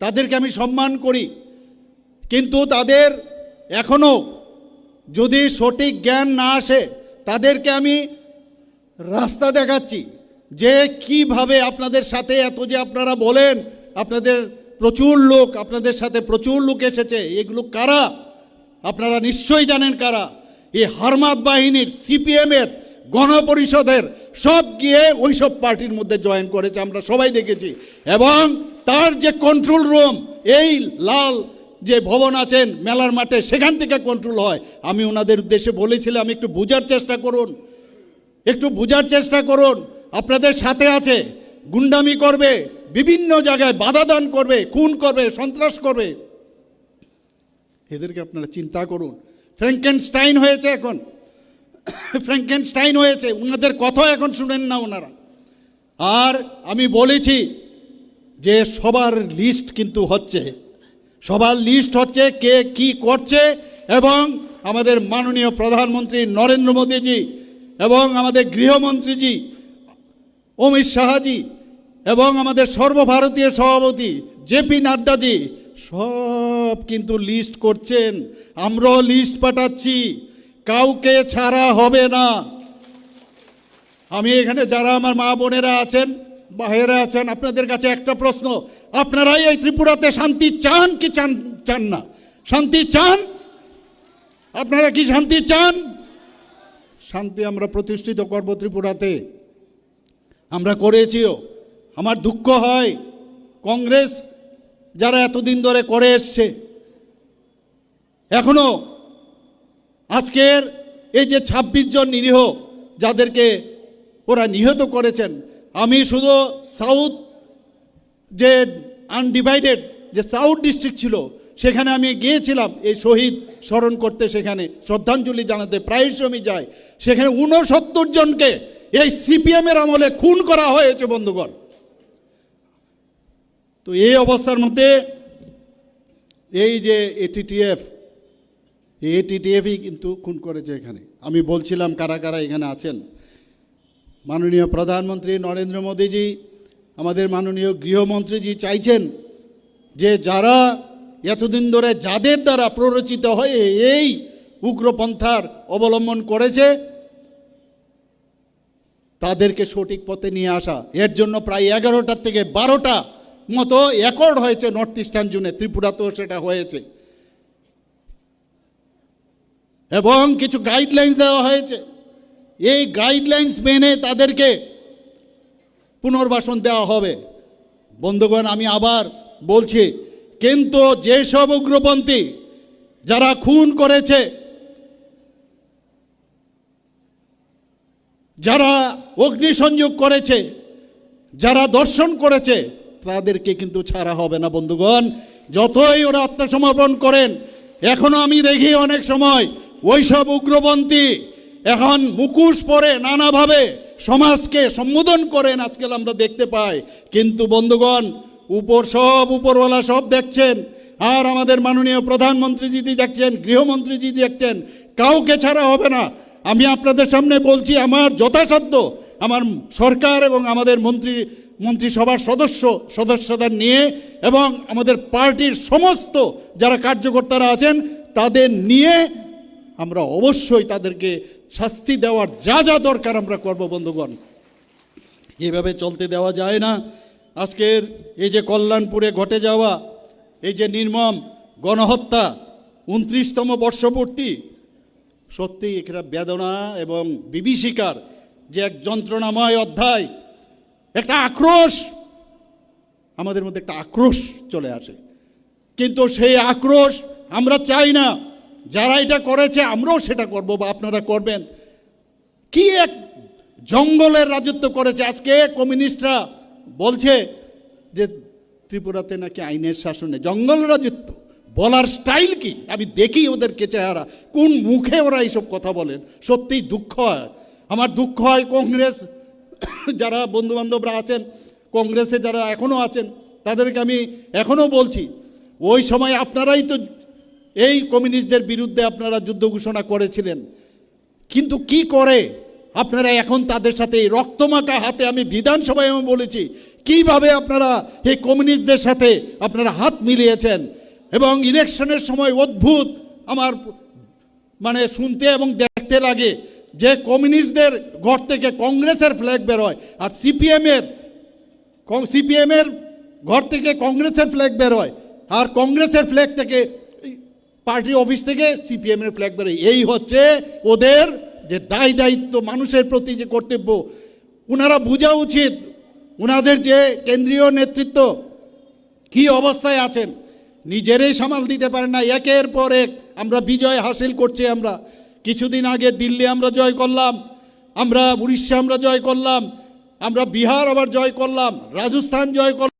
তাদেরকে আমি সম্মান করি। কিন্তু তাদের এখনও যদি সঠিক জ্ঞান না আসে, তাদেরকে আমি রাস্তা দেখাচ্ছি যে কীভাবে আপনাদের সাথে এত যে আপনারা বলেন, আপনাদের প্রচুর লোক আপনাদের সাথে প্রচুর লোক এসেছে, এগুলো কারা? আপনারা নিশ্চয়ই জানেন কারা? এই হারমাত বাহিনীর সিপিএমের গণপরিষদের সব গিয়ে ওইসব পার্টির মধ্যে জয়েন করেছে, আমরা সবাই দেখেছি। এবং তার যে কন্ট্রোল রুম এই লাল যে ভবন আছেন মেলার মাঠে, সেখান থেকে কন্ট্রোল হয়। আমি ওনাদের উদ্দেশ্যে বলেছিলাম, একটু বোঝার চেষ্টা করুন। একটু বোঝার চেষ্টা করুন। আপনাদের সাথে আছে, গুন্ডামি করবে, বিভিন্ন জায়গায় বাধা দান করবে, খুন করবে, সন্ত্রাস করবে। এদেরকে আপনারা চিন্তা করুন। ফ্র্যাঙ্কেনস্টাইন হয়েছে এখন। ফ্র্যাঙ্কেনস্টাইন হয়েছে। ওনাদের কথা এখন শুনেন না ওনারা। আর আমি বলেছি যে সবার লিস্ট কিন্তু হচ্ছে। সবার লিস্ট হচ্ছে কে কি করছে এবং আমাদের মাননীয় প্রধানমন্ত্রী নরেন্দ্র মোদীজি এবং আমাদের গৃহমন্ত্রীজি অমিত শাহজি এবং আমাদের সর্বভারতীয় সভাপতি জেপি নাড্ডাজি সব কিন্তু লিস্ট করছেন। আমরাও লিস্ট পাঠাচ্ছি। কাউকে ছাড়া হবে না। আমি এখানে যারা আমার মা বোনেরা আছেন বাইরে আছেন, আপনাদের কাছে একটা প্রশ্ন। আপনারাই এই ত্রিপুরাতে শান্তি চান কি চান চান না? শান্তি চান? আপনারা কি শান্তি চান? শান্তি আমরা প্রতিষ্ঠিত করব ত্রিপুরাতে। আমরা করেছিও। আমার দুঃখ হয় কংগ্রেস যারা এতদিন ধরে করে এসছে। এখনও আজকের এই যে ২৬ জন নিরীহ যাদেরকে ওরা নিহত করেছেন আমি শুধু সাউথ যে আনডিভাইডেড যে সাউথ ডিস্ট্রিক্ট ছিল, সেখানে আমি গিয়েছিলাম এই শহীদ স্মরণ করতে সেখানে, শ্রদ্ধাঞ্জলি জানাতে। প্রায়শই আমি যাই সেখানে ঊনসত্তর জনকে এই সিপিএমের আমলে খুন করা হয়েছে, বন্ধুগণ। তো এই অবস্থার মধ্যে এই যে এটিটিএফ এটিটিএফই কিন্তু খুন করেছে এখানে। আমি বলছিলাম কারা কারা এখানে আছেন মাননীয় প্রধানমন্ত্রী নরেন্দ্র মোদীজি, আমাদের মাননীয় গৃহমন্ত্রীজি চাইছেন যে যারা এতদিন ধরে যাদের দ্বারা প্ররোচিত হয়ে এই উগ্রপন্থার অবলম্বন করেছে, তাদেরকে সঠিক পথে নিয়ে আসা। এর জন্য প্রায় এগারোটার থেকে বারোটা মতো অ্যাকর্ড হয়েছে নর্থ ইস্টার্ন জোনে ত্রিপুরাতেও সেটা হয়েছে। এবং কিছু গাইডলাইন্স দেওয়া হয়েছে। এই গাইডলাইন্স মেনে তাদেরকে পুনর্বাসন দেওয়া হবে। বন্ধুগণ, আমি আবার বলছি, কিন্তু যেসব উগ্রপন্থী যারা খুন করেছে, যারা অগ্নিসংযোগ করেছে, যারা দর্শন করেছে, তাদেরকে কিন্তু ছাড়া হবে না বন্ধুগণ। যতই ওরা আত্মসমর্পণ করেন, এখনও আমি দেখি অনেক সময় ওইসব উগ্রপন্থী এখন মুখোশ পরে নানাভাবে সমাজকে সম্বোধন করেন, আজকাল আমরা দেখতে পাই। কিন্তু বন্ধুগণ, উপর সব উপরওয়ালা সব দেখছেন। আর আমাদের মাননীয় প্রধানমন্ত্রীজি দেখছেন গৃহমন্ত্রীজি দেখছেন। কাউকে ছাড়া হবে না। আমি আপনাদের সামনে বলছি, আমার যথাসাধ্য আমার সরকার এবং আমাদের মন্ত্রী, মন্ত্রিসভার সদস্য, সদস্যদের নিয়ে এবং আমাদের পার্টির সমস্ত যারা কার্যকর্তারা আছেন, তাদের নিয়ে আমরা অবশ্যই তাদেরকে শাস্তি দেওয়ার যা যা দরকার আমরা করব, বন্ধুগণ। এভাবে চলতে দেওয়া যায় না। আজকের এই যে কল্যাণপুরে ঘটে যাওয়া, এই যে নির্মম গণহত্যা, উনত্রিশতম বর্ষপূর্তি সত্যি একটা বেদনা এবং বিভীষিকার যে এক যন্ত্রণাময় অধ্যায়, একটা আক্রোশ, আমাদের মধ্যে একটা আক্রোশ চলে আসে। কিন্তু সেই আক্রোশ আমরা চাই না। যারা এটা করেছে, আমরাও সেটা করব বা আপনারা করবেন। কি এক জঙ্গলের রাজত্ব করেছে? আজকে কমিউনিস্টরা বলছে যে, ত্রিপুরাতে নাকি আইনের শাসনে জঙ্গল রাজত্ব বলার স্টাইল কি? আমি দেখি ওদেরকে চেহারা। কোন মুখে ওরা এইসব কথা বলেন? সত্যিই দুঃখ হয়। আমার দুঃখ হয় কংগ্রেস, যারা বন্ধুবান্ধবরা আছেন, কংগ্রেসে যারা এখনও আছেন, তাদেরকে আমি এখনও বলছি, ওই সময় আপনারাই তো এই কমিউনিস্টদের বিরুদ্ধে আপনারা যুদ্ধ ঘোষণা করেছিলেন। কিন্তু কি করে আপনারা এখন তাদের সাথে এই রক্তমাখা হাতে আমি বিধানসভায় আমি বলেছি, কীভাবে আপনারা এই কমিউনিস্টদের সাথে আপনারা হাত মিলিয়েছেন? এবং ইলেকশনের সময় অদ্ভুত আমার মানে শুনতে এবং দেখতে লাগে যে কমিউনিস্টদের ঘর থেকে কংগ্রেসের ফ্ল্যাগ বেরোয় আর সিপিএমের সিপিএমের ঘর থেকে কংগ্রেসের ফ্ল্যাগ বেরোয় আর কংগ্রেসের ফ্ল্যাগ থেকে পার্টি অফিস থেকে সিপিএমের ফ্ল্যাগ বেরোয়। এই হচ্ছে ওদের যে দায় দায়িত্ব, মানুষের প্রতি যে কর্তব্য ওনারা বোঝা উচিত ওনাদের যে কেন্দ্রীয় নেতৃত্ব কি অবস্থায় আছেন। নিজেরাই সামাল দিতে পারেন না। একের পর এক আমরা বিজয় হাসিল করছি আমরা। কিছুদিন আগে দিল্লি আমরা জয় করলাম, আমরা উড়িষ্যা আমরা জয় করলাম, আমরা বিহার আবার জয় করলাম, রাজস্থান জয় করলাম।